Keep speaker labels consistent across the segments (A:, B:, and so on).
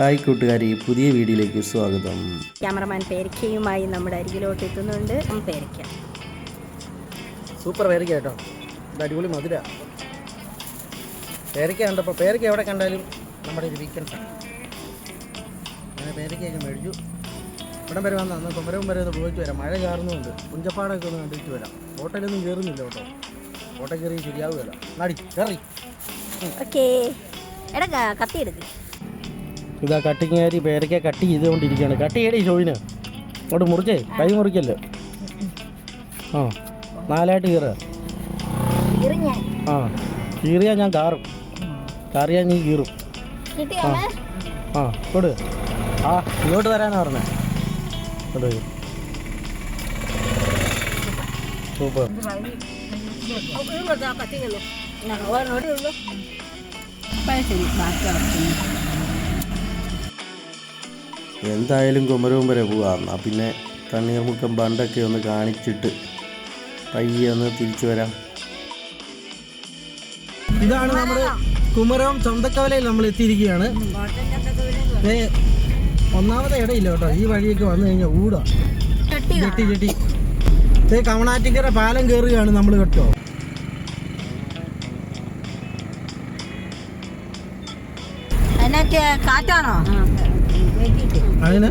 A: Hi കൂട്ടുകാരി പുതിയ വീഡിയോയിലേക്ക് സ്വാഗതം.
B: ക്യാമറമാൻ പേരക്കയുമായി നമ്മുടെ അരികിലോട്ട് എത്തുന്നുണ്ട്. പേരക്ക.
C: സൂപ്പർ പേരക്ക കേട്ടോ. അടിപൊളി മധുര. പേരക്ക കണ്ടപ്പോൾ പേരക്ക എവിടെ കണ്ടാലും നമ്മുടെ ഒരു വീക്കെൻഡാണ് അങ്ങനെ പേരക്കയൊക്കെ മേടിച്ചു. ഇവിടം വരെ വന്നാൽ അന്ന് കുമരവും വരെ ഒന്ന് പോയിട്ട് വരാം. മഴ ചാറുന്നുണ്ട്. കുഞ്ചപ്പാടൊക്കെ ഒന്ന് കണ്ടിട്ട് വരാം. ഹോട്ടലൊന്നും കയറുന്നില്ല കേട്ടോ. ഹോട്ടൽ കയറി ശരിയാവുകയല്ല. നടി കയറി
B: ഓക്കേ. എടാ കത്തി എടുക്ക്.
C: ഇതാ കട്ടിങ് കാരി പേരയ്ക്ക കട്ട് ചെയ്തുകൊണ്ടിരിക്കുകയാണ് കട്ട് ചെയ്യടേ ഷോയിന് അങ്ങോട്ട് മുറിച്ചേ കൈ മുറിക്കല്ലേ ആ നാലായിട്ട് കീറുക ആ കീറിയാൽ ഞാൻ കാറും കാറിയാൽ നീ കീറും
B: ആ
C: ആ കൊടു ആ ഇങ്ങോട്ട് വരാനാ പറഞ്ഞേ കൊടു സൂപ്പർ
B: ശരി ബാക്കി
A: എന്തായാലും കുമരവും വരെ പോവാം. എന്നാൽ പിന്നെ തണ്ണീർമുക്കം ബണ്ടൊക്കെ ഒന്ന് കാണിച്ചിട്ട് പയ്യെ ഒന്ന് തിരിച്ചു വരാം.
C: ഇതാണ് നമ്മുടെ കുമരകം ചന്തക്കവലയിൽ നമ്മൾ എത്തിയിരിക്കുകയാണ്. ഒന്നാമത്തെ ഇടയില്ല കേട്ടോ. ഈ വഴിയൊക്കെ വന്നു കഴിഞ്ഞാൽ ഊടാ. ചെട്ടി ചെട്ടി കവണാറ്റിക്കര പാലം കയറുകയാണ് നമ്മൾ കേട്ടോ.
B: അതിനൊക്കെ കാറ്റാണോ?
C: അതിന്.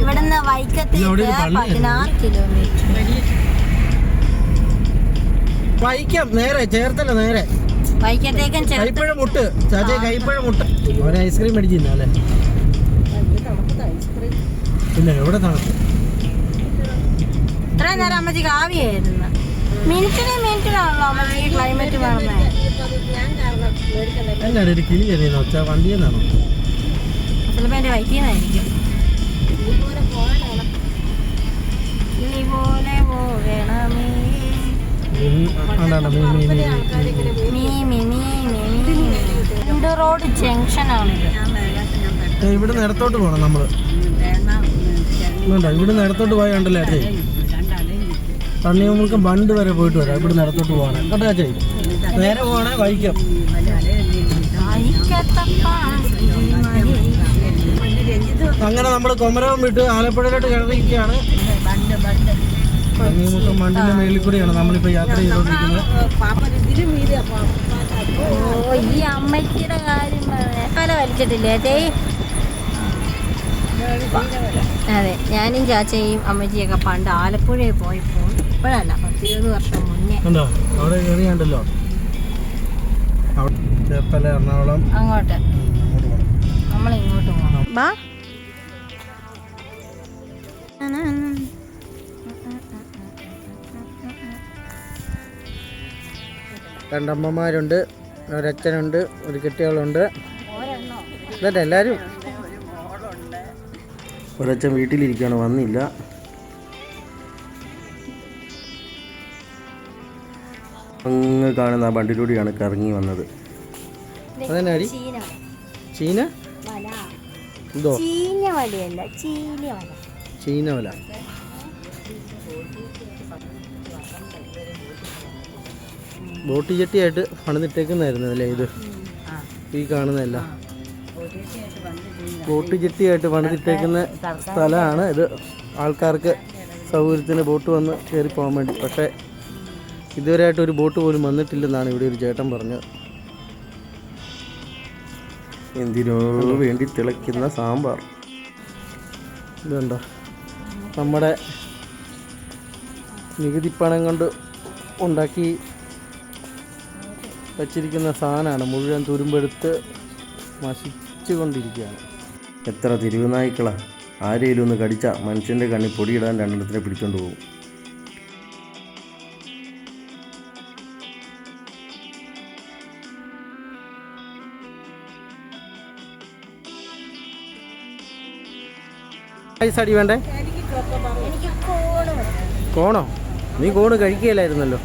B: ഇവിടുന്ന് വൈക്കത്തേക്ക്. പതിനാറ് കിലോമീറ്റർ
C: വൈക്കം നേരെ ചേർത്തല നേരെ.
B: വൈക്കത്തേക്കും
C: കൈപ്പഴ മുട്ട്. ചാച്ചേ കൈപ്പഴ മുട്ട്. ഒരു ഐസ്ക്രീം മേടിച്ചില്ല അല്ലേ? ഇല്ല എവിടെ തണുപ്പ്?
B: ഇത്രയും നേരം അമ്മച്ചിക്ക് ആവിയായിരുന്നു. മിനിറ്റിന് മിനിറ്റിനാണല്ലോ അമ്മച്ചിക്ക് ക്ലൈമറ്റ്
C: ഒരു കിളി വണ്ടിയിൽ നിന്നാണോ
B: ചിലപ്പോൾ എന്റെ വൈറ്റിൽ നിന്നായിരിക്കും പോലെ പോകണമേ. മീ മീ റോഡ് ജംഗ്ഷനാണിത്
C: ഇവിടെ നേരത്തോട്ട് പോകണം നമ്മൾ ഇവിടെ നേരത്തോട്ട് പോയാൽ അച്ഛേ പണ്ട് വരെ പോയിട്ട് വരാം. ഇവിടെ നടത്തോട്ട് പോകണം കേട്ടോ അച്ഛേ നേരെ പോകണേ വൈക്കം അങ്ങനെ നമ്മൾ കൊമരവും വിട്ട് ആലപ്പുഴയിലോട്ട് കിടന്നിരിക്കുകയാണ് തണ്ണിയമുക്കം ബണ്ടിന്റെ മേളിൽ കൂടിയാണ് നമ്മളിപ്പോൾ യാത്ര ചെയ്തുകൊണ്ടിരിക്കുന്നത്.
B: ഈ ചേച്ചി അതെ ഞാനും ചാച്ചയും അമ്മച്ചിയൊക്കെ പണ്ട് ആലപ്പുഴയിൽ പോയപ്പോൾ ഇപ്പോഴല്ല പത്തിരുപത് വർഷം മുന്നേ.
C: അവിടെ കയറിയാണ്ടല്ലോ എറണാകുളം.
B: അങ്ങോട്ട്. നമ്മൾ ഇങ്ങോട്ട് പോകണം ബാ.
C: രണ്ടമ്മമാരുണ്ട് ഒരച്ഛനുണ്ട് ഒരു കുട്ടികളുണ്ട് എന്നിട്ട് എല്ലാവരും
A: ഒരച്ഛൻ വീട്ടിലിരിക്കുകയാണ് വന്നില്ല. അങ്ങ് കാണുന്ന ആ ബണ്ടിലൂടെയാണ് കറങ്ങി വന്നത്.
C: അതെന്നാടി
B: ചീന. വല.
C: ബോട്ട് ചട്ടിയായിട്ട് പണിതിട്ടേക്കുന്നായിരുന്നു അല്ലേ ഇത്? ഈ കാണുന്നതല്ല. ബോട്ട് ചട്ടിയായിട്ട് പണിതിട്ടേക്കുന്ന സ്ഥലമാണ് ഇത്. ആൾക്കാർക്ക് സൗകര്യത്തിന് ബോട്ട് വന്ന് കയറി പോകാൻ വേണ്ടി. പക്ഷേ ഇതുവരെയായിട്ട് ഒരു ബോട്ട് പോലും വന്നിട്ടില്ലെന്നാണ് ഇവിടെ ഒരു ചേട്ടൻ പറഞ്ഞത്
A: എന്തിനോ വേണ്ടി തിളയ്ക്കുന്ന സാമ്പാർ.
C: ഇതുണ്ടോ? നമ്മുടെ നികുതി പണം കൊണ്ട് ഉണ്ടാക്കി വച്ചിരിക്കുന്ന സാധനമാണ് മുഴുവൻ തുരുമ്പെടുത്ത് നശിച്ചു കൊണ്ടിരിക്കുകയാണ്
A: എത്ര തിരുവനായ്ക്കളാ ആരെയും ഒന്ന് കടിച്ചാൽ മനുഷ്യന്റെ കണ്ണിൽ പൊടിയിടാൻ രണ്ടെണ്ണത്തിനെ പിടിച്ചുകൊണ്ട് പോകും.
C: പൈസ അടി വേണ്ടേ?
B: കോണ്?
C: നീ കോണ് കഴിക്കുകയില്ലായിരുന്നല്ലോ.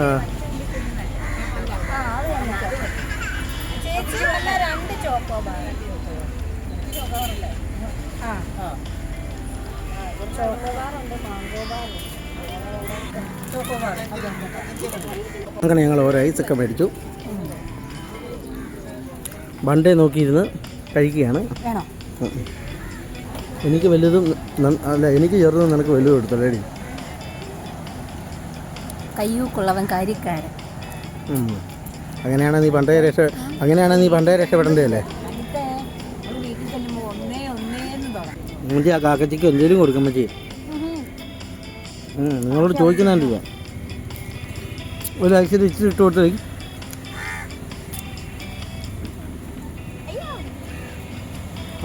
C: ആ. അങ്ങനെ ഞങ്ങൾ ഓരോ ഐസൊക്കെ മേടിച്ചു. ബണ്ടേ നോക്കിയിരുന്ന് കഴിക്കുകയാണ്. എനിക്ക് വലുതും അല്ല എനിക്ക് ചെറുതും നിനക്ക് വലുതും എടുത്തോളേടി
B: കയ്യൂക്കുള്ളവൻ കാര്യക്കാരൻ.
C: അങ്ങനെയാണ് നീ പണ്ടേ രക്ഷ അങ്ങനെയാണ് നീ പണ്ടേ രക്ഷപ്പെടേണ്ടതല്ലേ? ഉമ്മച്ചി ആ കാക്കച്ചിക്ക് എന്തെങ്കിലും കൊടുക്കും മച്ചി നിങ്ങളോട് ചോദിക്കുന്നുണ്ടല്ലോ. ഒരു ഐശ്വര്യം ഇച്ചിരി ഇട്ട് കൊടുത്ത്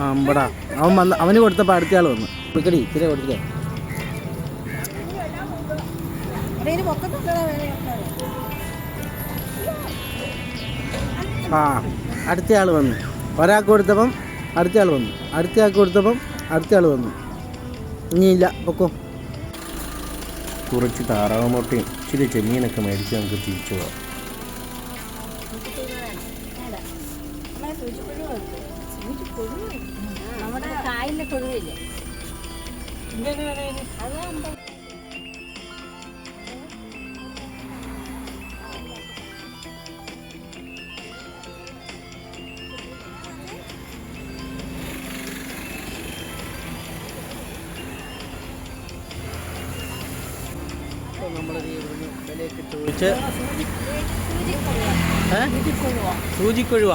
C: അമ്പടാ അവൻ വന്ന് അവന് കൊടുത്തപ്പോൾ അടുത്ത ആൾ വന്നു. വിളിക്കടി ഇച്ചിരി കൊടുക്കേ ആ അടുത്ത ആൾ വന്നു. ഒരാൾക്ക് കൊടുത്തപ്പം അടുത്ത ആൾ വന്നു. അടുത്ത ആൾക്ക് കൊടുത്തപ്പം അടുത്ത ആൾ വന്നു. ഇനിയില്ല പൊക്കോ.
A: കുറച്ച് താറാവ് മുട്ടയും ഇച്ചിരി ചെമ്മീനൊക്കെ മേടിച്ച് നമുക്ക് തിരിച്ചു പോകാം.
B: നമ്മുടെ കായലിലെ തൊഴുവില്ലേ
C: ചോദിച്ച് സൂചിക്കൊഴുവ.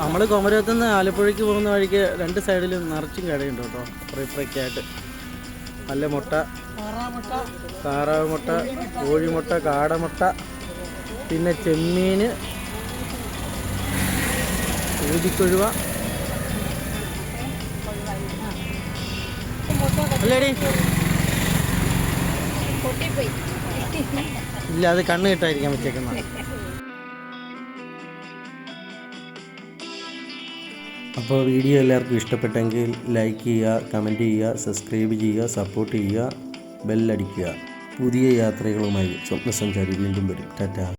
C: നമ്മൾ കുമരകത്തു നിന്ന് ആലപ്പുഴയ്ക്ക് പോകുന്ന വഴിക്ക് രണ്ട് സൈഡിലും നിറച്ചും കടയുണ്ട് കേട്ടോ. ഫ്രൈ ആയിട്ട് നല്ല മുട്ട. താറാവ് മുട്ട കോഴിമുട്ട കാടമുട്ട പിന്നെ ചെമ്മീൻ ഊതിക്കൊഴുവ. അല്ലേടി? ഇല്ല അത് കണ്ണ് കിട്ടായിരിക്കാൻ വെച്ചേക്കുന്ന
A: അപ്പോൾ വീഡിയോ എല്ലാവർക്കും ഇഷ്ടപ്പെട്ടെങ്കിൽ ലൈക്ക് ചെയ്യുക കമന്റ് ചെയ്യുക സബ്സ്ക്രൈബ് ചെയ്യുക സപ്പോർട്ട് ചെയ്യുക ബെല്ലടിക്കുക. പുതിയ യാത്രകളുമായി സ്വപ്നസഞ്ചാരി വീണ്ടും വരും. ടാറ്റ.